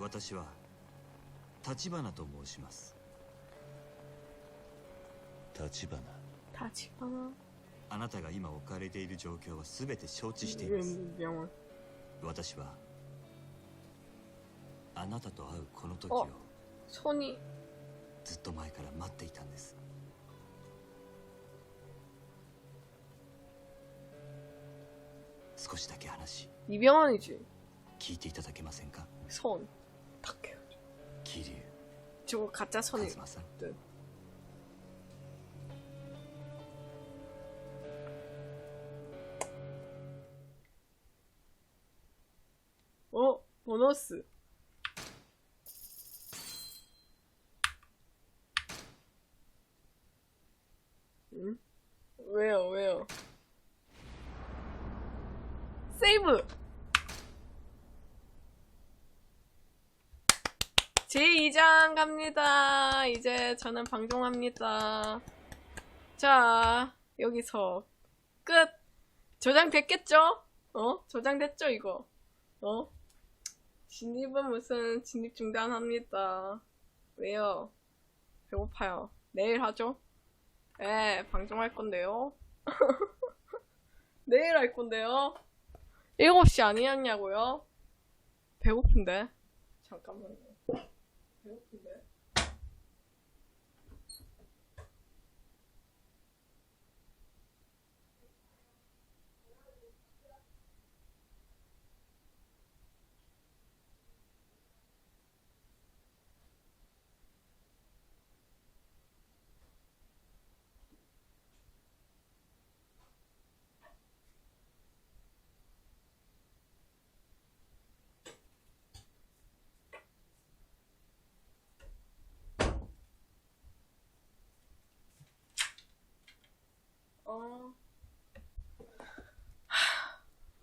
私は立花と申します。立花。立花？あなたが今置かれている状況は全て承知しています。私はあなたと会うこの時をそこに。ずっと前から待っていたんです。少しだけ話。聞いていただけませんか？そう。 저거 가짜 선인 듯. 어? 보너스. 응? 왜요, 왜요? 세이브! 제2장 갑니다. 이제 저는 방종합니다. 자, 여기서 끝! 저장됐겠죠? 어? 저장됐죠, 이거? 어? 진입은 무슨 진입 중단합니다. 왜요? 배고파요. 내일 하죠? 예, 방송할 건데요. 내일 할 건데요. 7시 아니었냐고요? 배고픈데? 잠깐만요. Nope,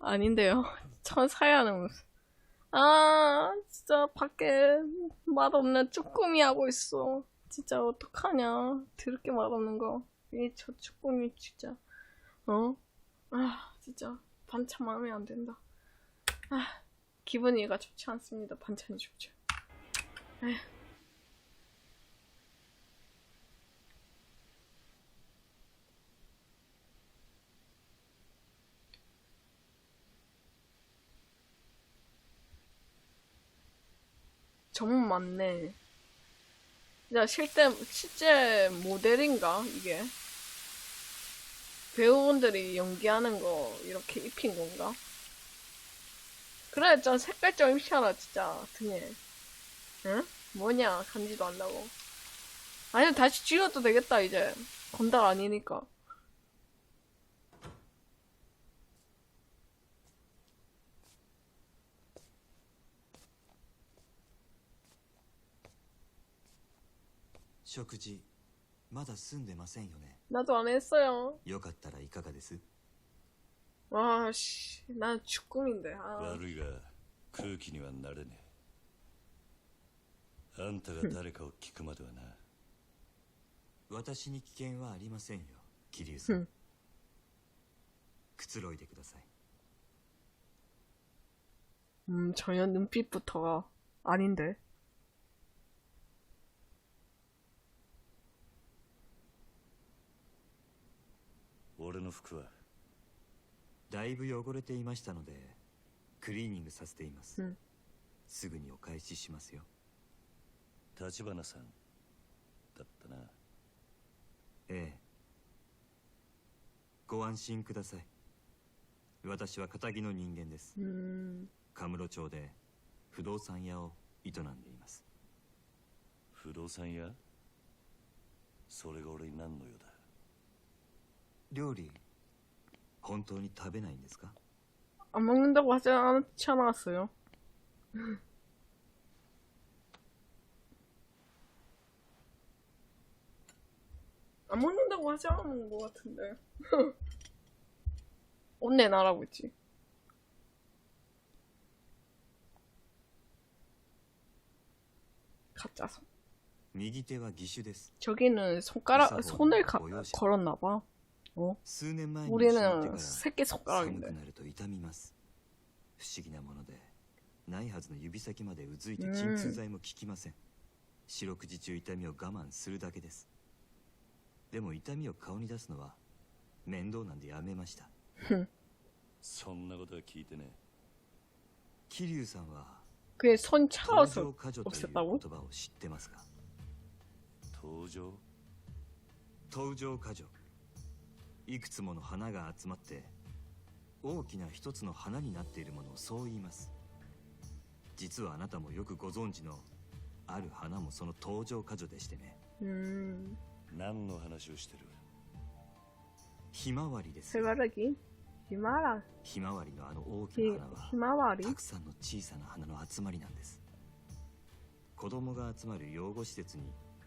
아닌데요. 천사야는 무슨. 아, 진짜 밖에 맛없는 쭈꾸미 하고 있어. 진짜 어떡하냐. 드럽게 맛없는 거. 이 저 쭈꾸미 진짜. 어? 아, 진짜. 반찬 마음에 안 든다. 아, 기분이가 좋지 않습니다. 반찬이 좋죠. 에휴. 정말 많네. 진짜 실제, 실제 모델인가, 이게? 배우분들이 연기하는 거 이렇게 입힌 건가? 그래, 좀 색깔 좀 입혀라, 진짜, 등에. 응? 뭐냐, 간지도 않다고. 아니면 다시 지워도 되겠다, 이제. 건달 아니니까.「 食事まだ済んでませんよね 나도 안 했어요. よかったらいかがです 와, 씨. 난 죽꿈인데, 아. 悪いが空気にはなれねえあんたが誰かを聞くまではな私に危険はありませんよ桐生さうんんくつろいでください 음, 전혀 눈빛부터가 아닌데. 俺の服は。だいぶ汚れていましたのでクリーニングさせています、うん。すぐにお返ししますよ。立花さんだったな。ええ。ご安心ください。私は堅気の人間です。 음, カムロ町で不動産屋を営んでいます。不動産屋？それが俺に何の用だ？ 料理本当に食べないんですか 안 먹는다고 하지 않지 않았어요? 안 먹는다고 하지 않은 것 같은데. 옷내 나라고 있지. 가짜서. 右手は義手です 저기는 손가락, 손을 가, 걸었나봐. 数年前に失ってか 우리는 ら 새끼 寒く 손가락인데. なると痛みます不思議なもので ないはずの指先までうずいてうん鎮痛剤も効きません四六時中痛みを我慢するだけですでも痛みを顔に出すのは面倒なんでやめましたそんなことは聞いてね桐生さんは 그게 손 登 차워서 場過剰という 없앴다고? 言葉を知ってますか登場登場過剰 いくつもの花が集まって大きな一つの花になっているものをそう言います。実はあなたもよくご存知のある花もその登場花女でしてね。うん。何の話をしてる？ひまわりです。ひまわり。ひまわりのあの大きな花はひまわり？たくさんの小さな花の集まりなんです。子供が集まる養護施設に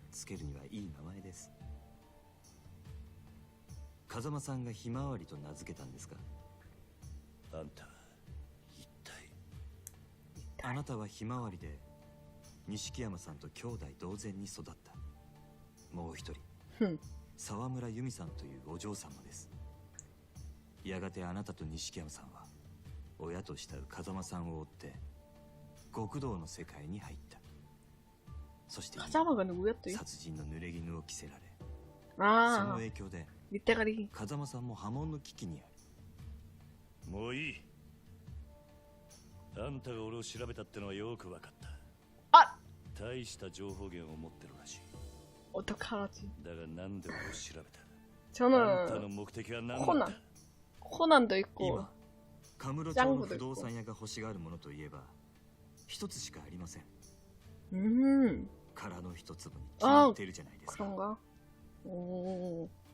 つけるにはいい名前です。風間さんがひまわりと名付けたんですか？あんた一体？あなたはひまわりで錦山さんと兄弟同然に育った。もう一人。沢村由美さんというお嬢様です。やがてあなたと錦山さんは親と慕う風間さんを追って極道の世界に入った。そして殺人の濡れ衣を着せられその影響で밑대가리. 風間さんも波紋の危機にあるもういいあんたが俺を調べたってのはよく分かった 아! 大した情報源を持ってるらしい 어떡하지? だがなんで俺を調べたあんたの 저는 目的は何コナンだった 코난도 있고 今カムロ町の不動産屋が欲しがるものといえば一つしかありません 음, 殻の一粒に決まってるじゃないですか 그런가? 오.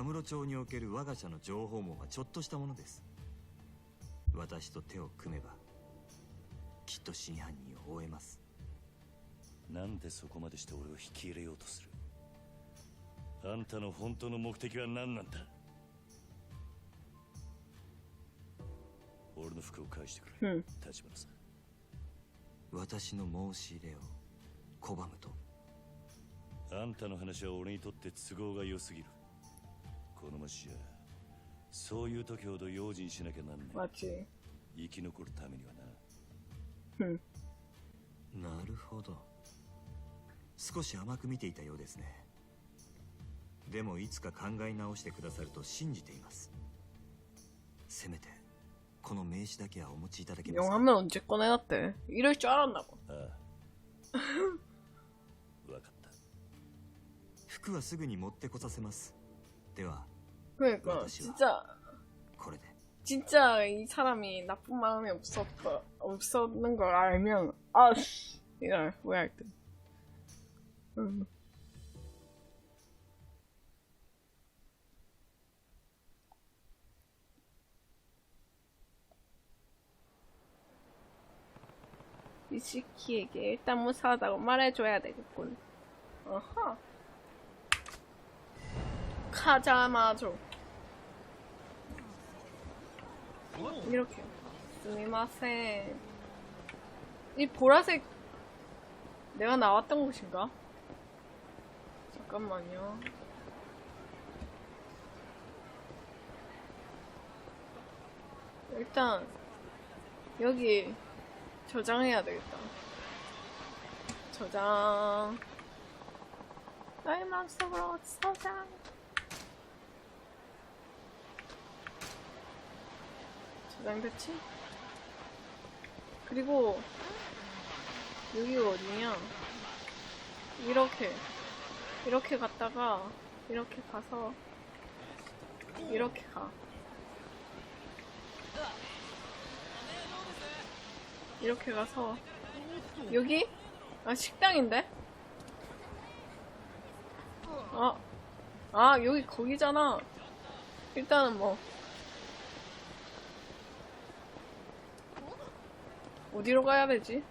カムロ町における我が社の情報網はちょっとしたものです。私と手を組めばきっと真犯人を追えます。なんでそこまでして俺を引き入れようとする？あんたの本当の目的は何なんだ？俺の服を返してくれ。 음. 立花さん。私の申し入れを拒むと。あんたの話は俺にとって都合が良すぎるこの町じゃそういう時ほど用心しなきゃなんね 맞지. 生き残るためにはな 음. なるほど少し甘く見ていたようですねでもいつか考え直してくださると信じていますせめてこの名刺だけはお持ちいただけますか 영화면 언제 꺼내놨대? 이럴 줄 알았나 봐. ああ分かった服はすぐに持ってこさせますでは 그러니까 진짜 진짜 이 사람이 나쁜 마음이 없었다 없었는 걸 알면 아씨 이걸 후회할 듯. 음. 이시키에게 일단 무사하다고 말해줘야 되겠군. 어허. 카자마조. 이렇게. 스미마세. 이 보라색 내가 나왔던 곳인가? 잠깐만요. 일단 여기 저장해야 되겠다. 저장. 나의 마음속으로 저장. 저장됐지? 그리고 여기가 어디냐? 이렇게 이렇게 갔다가 이렇게 가서 이렇게 가. 이렇게 가서 여기? 아 식당인데? 아, 아 여기 거기잖아. 일단은 뭐 어디로 가야 되지?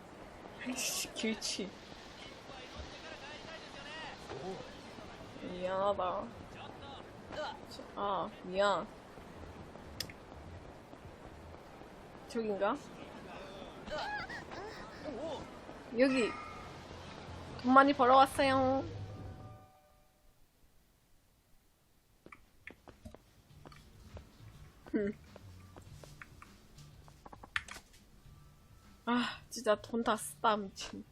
길치. 미안하다. 아, 미안. 저긴가? 여기. 돈 많이 벌어왔어요. 흠. 아, 진짜 돈 다 쓰다, 미친.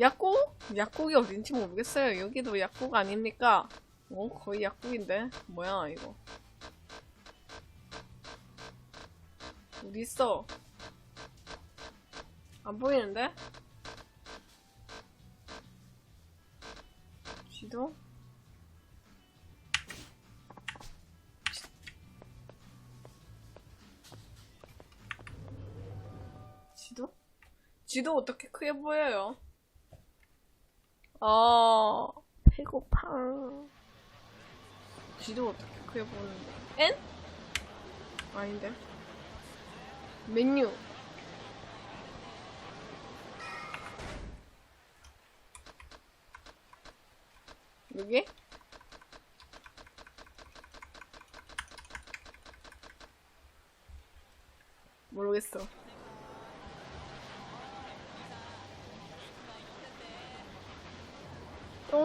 약국? 약국이 어딘지 모르겠어요. 여기도 약국 아닙니까? 어, 거의 약국인데? 뭐야, 이거. 어디 있어? 안 보이는데? 지도? 지도 어떻게 크게 보여요? 아, 배고파. 지도 어떻게 크게 보는데? N? 아닌데. 메뉴. 여기? 모르겠어.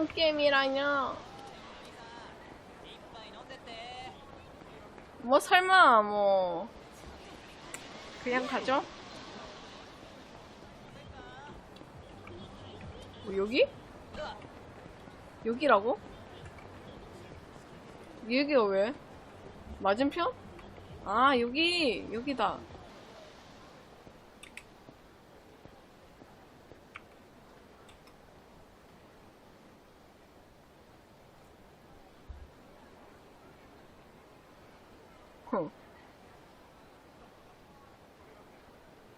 똥게임이라뇨. 뭐 설마 뭐 그냥 가죠? 뭐 여기? 여기라고? 여기가 왜? 맞은편? 아 여기 여기다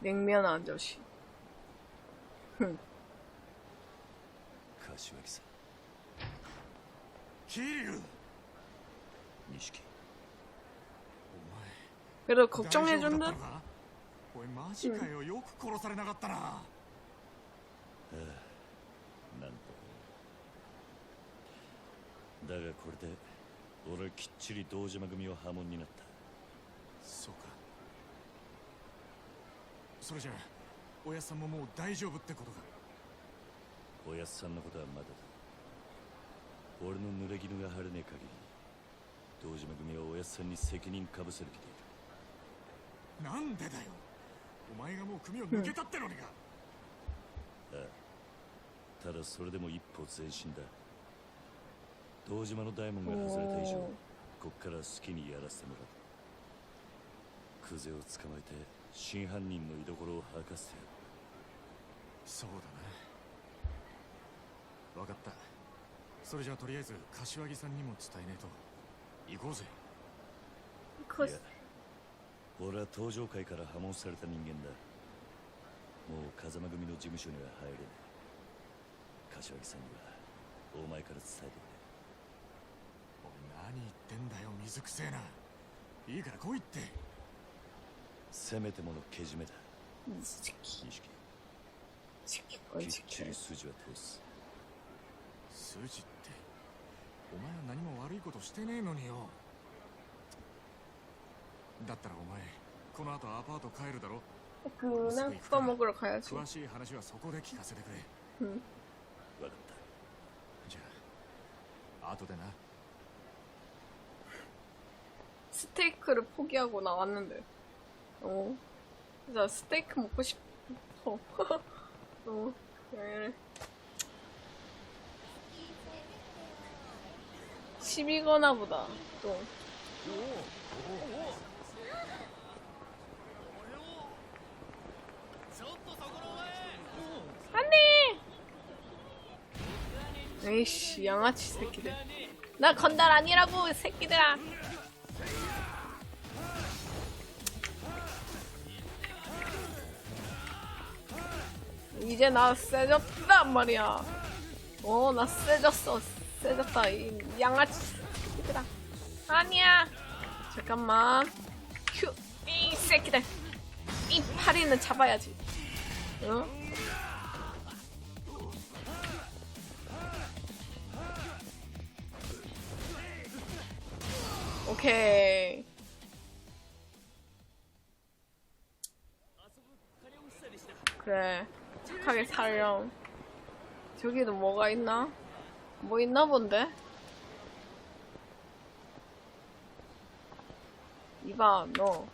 냉면 아저씨. 흥. 柏木さん桐生錦 그래도 大丈夫だった 걱정해준 の 듯? かおいマジかよ、よく殺されなかったななんとだがこれで俺はきっちり堂島組を破門になったそうか それじゃあおやっさんももう大丈夫ってことかおやっさんのことはまだだ。俺の濡れ衣が晴れねえ限り堂島組はおやっさんに責任かぶせる気でいる。なんでだよ。お前がもう組を抜けたってのにか、ただそれでも一歩前進だ。堂島の大門が外れた以上こっから好きにやらせてもらう。クゼを捕まえて真犯人の居所を吐かせてやる。そうだな。分かった。それじゃあとりあえず柏木さんにも伝えねえと。行こうぜ。그いや俺は登場界から破門された人間だ。もう風間組の事務所には入れない。柏木さんにはお前から伝えてくおい何言ってんだよ水くせえな。いいから来いって。れせめてものけじめだ 새끼 錦 새끼 きっちり筋は通す筋ってお前は何も悪いことしてねえのによだったらお前この後アパート帰るだろ 그냥 그거 먹으러 가야지 詳しい話はそこで聞かせてくれ 응. 分かったじゃあ後でな 스테이크를 포기하고 나왔는데 어. 진짜 스테이크 먹고 싶어. 어 왜. 시비거나 보다 또. 안돼! 에이씨 양아치 새끼들. 나 건달 아니라고 이 새끼들아 이제 나 세졌단 말이야. 어, 나 세졌어. 세졌다. 이 양아치 새끼들아. 아니야. 잠깐만. 휴, 이 새끼들. 이 파리는 잡아야지. 응? 오케이. 그래. 착하게 살렴. 저기도 뭐가 있나? 뭐 있나 본데? 이봐, 너.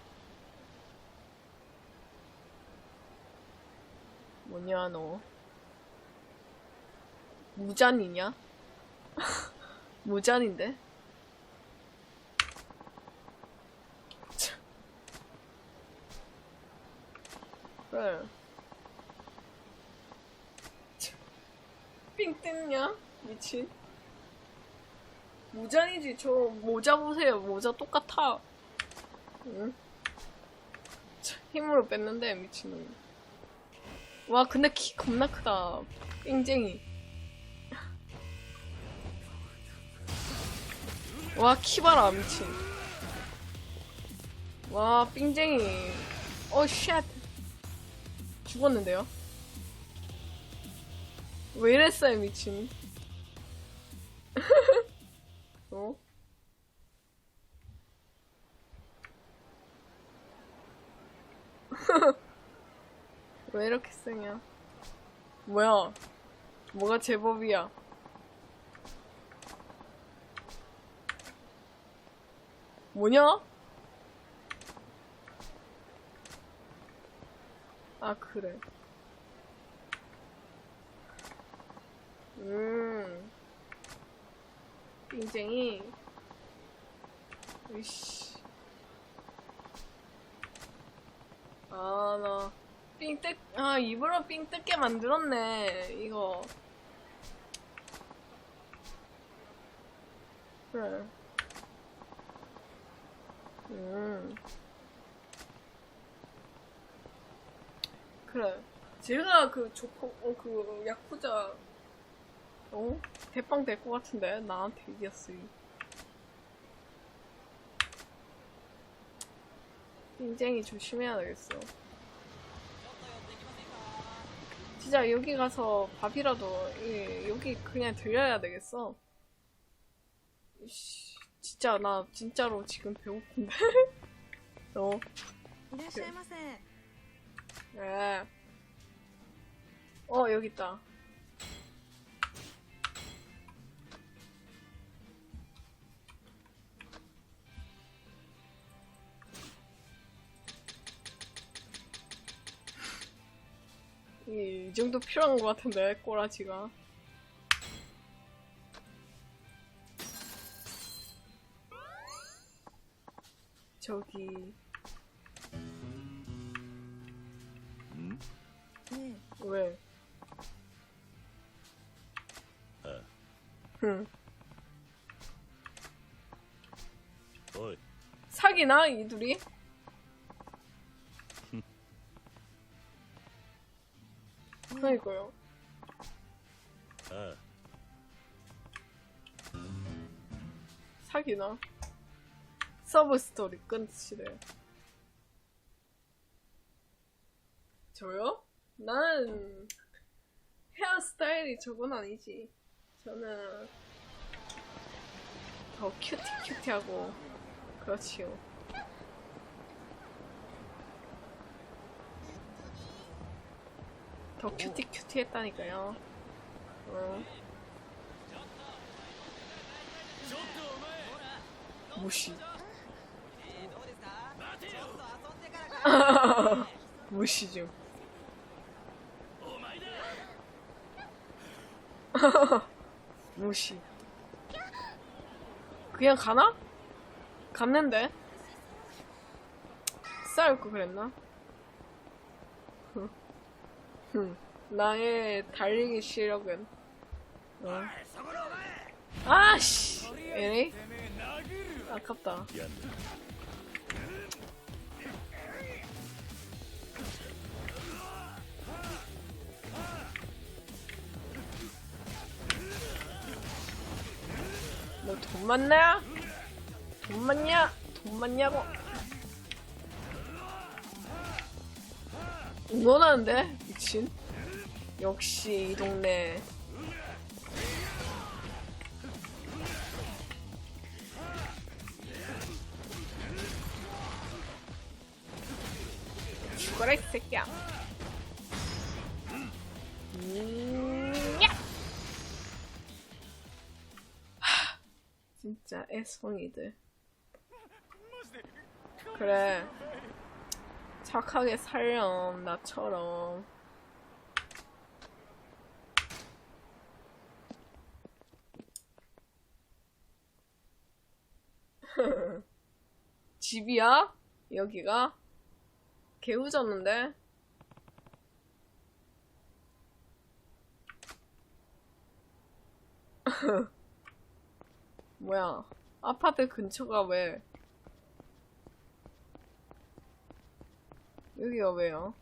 뭐냐, 너. 무잔이냐? 무잔인데? 참. 그래. 삥 뜯냐? 미친. 무잔이지, 저 모자 보세요. 모자 똑같아. 응? 참, 힘으로 뺐는데, 미친놈. 와, 근데 키 겁나 크다. 삥쟁이. 와, 키 봐라, 미친. 와, 삥쟁이. 어, 쉣. 죽었는데요? 왜 이랬어요, 미친. 어? 왜 이렇게 쓰냐? 뭐야? 뭐가 제법이야? 뭐냐? 아, 그래. 음. 빙쟁이. 으이씨. 아, 나. 삥 뜯, 아, 입으로 삥 뜯게 만들었네, 이거. 그래. 음. 그래. 제가 그 조커, 어, 그, 야쿠자, 어? 대빵 될 것 같은데? 나한테 이겼으니. 굉장히 조심해야 되겠어. 진짜 여기 가서 밥이라도 예, 여기 그냥 들려야 되겠어. 씨, 진짜 나 진짜로 지금 배고픈데. 어. 그, 예. 어 여기 있다. 이, 이 정도 필요한 것 같은데 꼬라지가 저기 응? 왜? 어. 응. 사귀나 이 둘이? 그러니까요. あ 사귀나? 서브 스토리 끝이래. 저요? 난 헤어스타일이 저건 아니지. 저는 더 큐티 큐티하고 그렇지요. 더 큐티 큐티 했다니까요. 어. 무시. 무시 좀. 무시. 그냥 가나? 갔는데? 싸울 거 그랬나? 응. 나의 달리기 실력은 어. 아씨 에니 아깝다 뭐, 너돈 많냐? 돈 많냐? 돈 많냐고 응원하는데? 미친. 역시 이 동네. 죽어라, 이 새끼야. 음, 야! 하, 진짜 애송이들. 그래. 착하게 살렴, 나처럼. 집이야? 여기가? 개우졌는데? 뭐야, 아파트 근처가 왜, 여기가 왜요?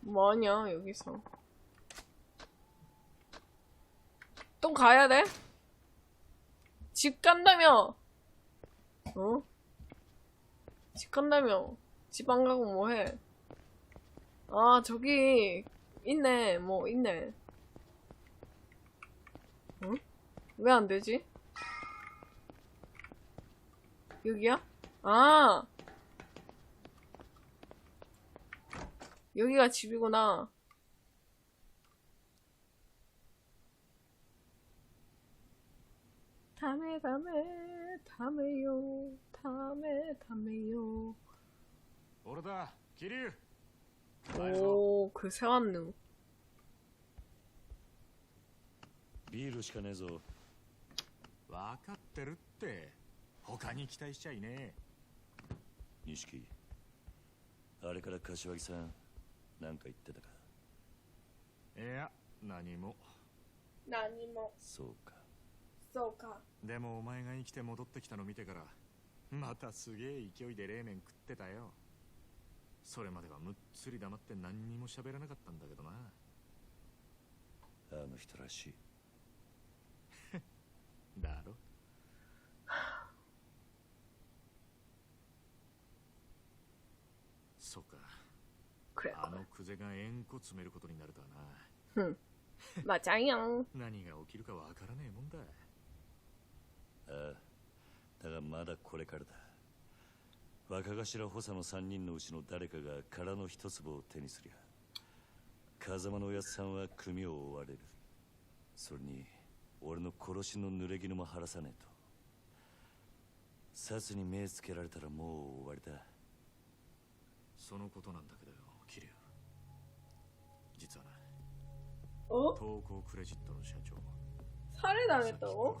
뭐하냐, 여기서. 또 가야 돼? 집 간다며! 어? 집 간다며. 집 안 가고 뭐 해? 아, 저기, 있네. 뭐, 있네. 응? 왜 안 되지? 여기야? 아! 여기가 집이구나. 다음에, 다음에, 다음에요. 다음에, 다음에요. 俺だ桐生 오, 그 세완누. ビールしかねえぞ分かってるって他に期待しちゃいね錦あれから柏木さんなんか言ってたかえいや何も何も、そうか そうか。でもお前が生きて戻ってきたの見てからまたすげえ勢いで冷麺食ってたよ。それまではむっつり黙って何にも喋らなかったんだけどな。あの人らしい。だろ？そうか。あのクゼが縁故詰めることになるとはな。ふん。まあちゃんやん。何が起きるかわからねえもんだ。ああだがまだこれからだ。若頭補佐の3人のうちの誰かが空の一粒を手にすりゃ風間のおやつさんは組を追われる。それに俺の殺しの濡れ衣も晴らさねえと。殺に目つけられたらもう終わりだ。そのことなんだけどよ桐生。実はな。東光クレジットの社長誰だねと？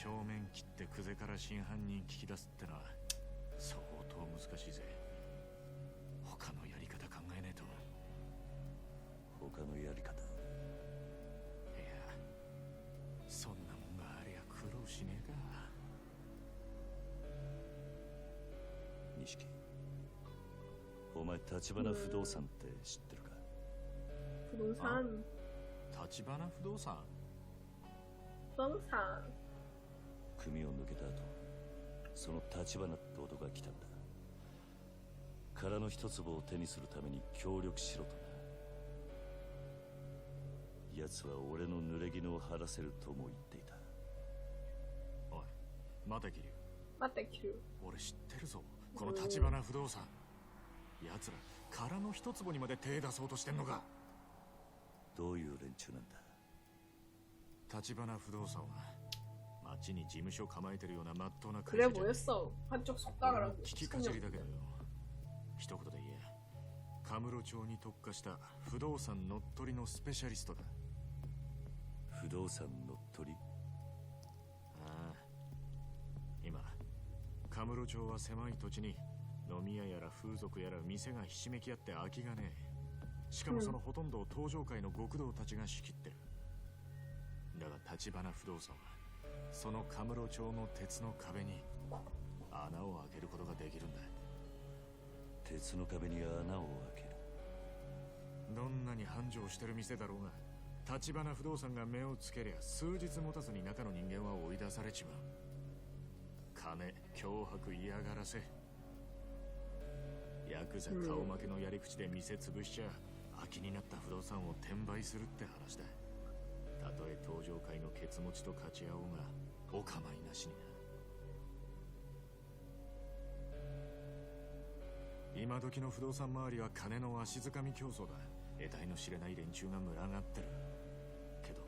正面切って久世から真犯人聞き出すってのは相当難しいぜ。他のやり方考えねえと。他のやり方？いやそんなもんがありゃ苦労しねえか。錦お前立花不動産って知ってるか？不動産？立花不動産？不動産。組を抜けた後その立花って男が来たんだ。空の一粒を手にするために協力しろとな。奴は俺の濡れ衣を晴らせるとも言っていた。おい待て桐生待て桐生俺知ってるぞ。この橘不動産。奴ら空の一粒にまで手出そうとしてんのか。どういう連中なんだ？橘不動産は街に事務所構えてるような真っ当な会社じゃ。ない聞きかじりだけどよ。一言で言え。カムロ町に特化した不動産乗っ取りのスペシャリストだ。不動産乗っ取り？ああ。今カムロ町は狭い土地に飲み屋やら風俗やら店がひしめき合って空きがねえしかもそのほとんどを東上界の極道たちが仕切ってる。だが立花不動産はそのカムロ町の鉄の壁に穴を開けることができるんだ。鉄の壁に穴を開ける。どんなに繁盛してる店だろうが立花不動産が目をつけりゃ数日持たずに中の人間は追い出されちまう。金脅迫嫌がらせ。ヤクザ顔負けのやり口で店潰しちゃ空きになった不動産を転売するって話だたとえ登場界のケツ持ちと勝ち合おうがお構いなしにな。今時の不動産周りは金の足づかみ競争だ。得体の知れない連中が群がってる。けど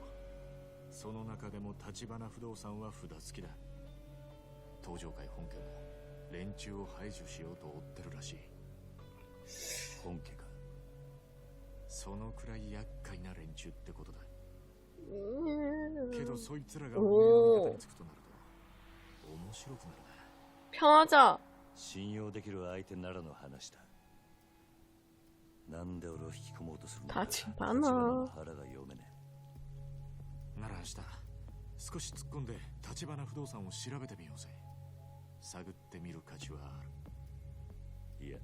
その中でも立花不動産は札付きだ。東上界本家も連中を排除しようと追ってるらしい。本家か。そのくらい厄介な連中ってことだ.けどそいつらが俺の味方につくとなると面白くなるな 평하자. 信用できる相手ならの話だなんで俺を引き込もうとするのか立花立花の腹が読めねなら明日少し突っ込んで立花不動産を調べてみようぜ探ってみる価値はあるえいや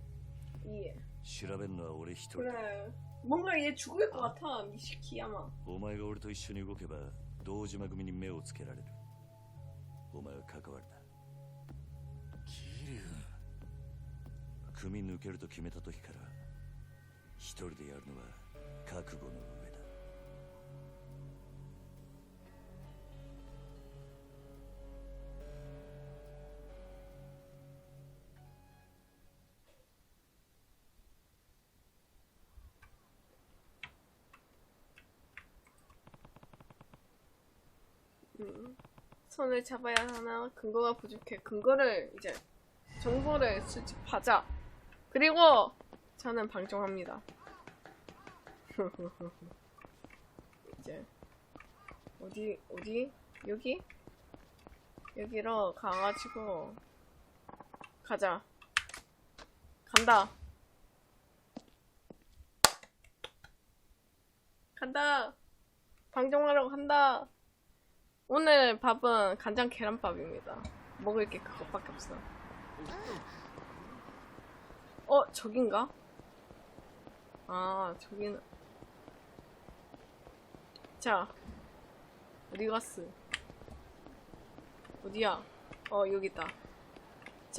예. 調べんのは俺一人だ 그래. 뭔가 얘 죽을 것 같아. 미시키 아마. お前が俺と一緒に動けば堂島組に目をつけられるお前は関わるな桐生組抜けると決めた時から一人でやるのは覚悟の 음. 손을 잡아야 하나 근거가 부족해. 근거를 이제 정보를 수집하자. 그리고 저는 방종합니다. 이제 어디 어디 여기 여기로 가가지고 가자. 간다. 간다. 방종하러 간다. 오늘 밥은 간장 계란밥입니다. 먹을 게 그것밖에 없어. 어, 저긴가? 아, 저기는. 자, 어디 갔어? 어디야? 어, 여기 있다.